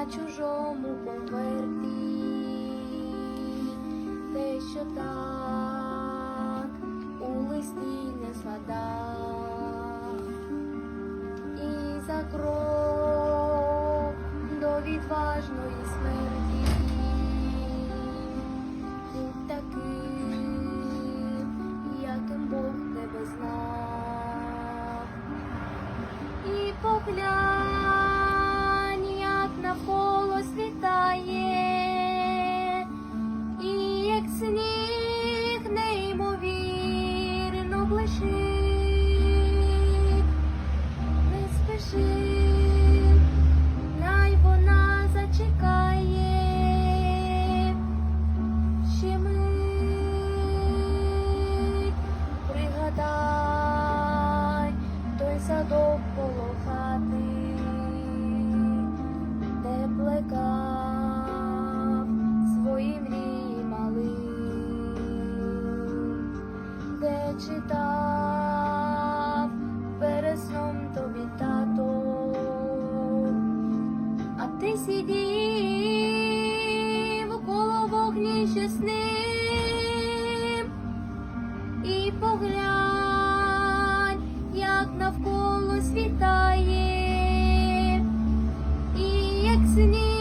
на чужому поверті, те, що так у листі не згадав, і за крок до відважної смерті. Будь таким, яким Бог тебе знав. І поглянь, сніг неймовірно блищить. Не спіши, най вона зачекає. Ще мить пригадай той садок коло хати, де плекав читав перед сном тобі тато, а ти сидів коло вогні ще з ним і поглянь, як навколо світає, і як сніг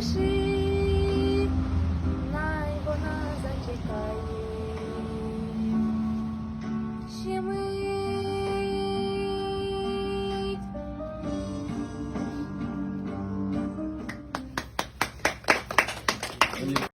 спіши, най вона зачекає, ще мить.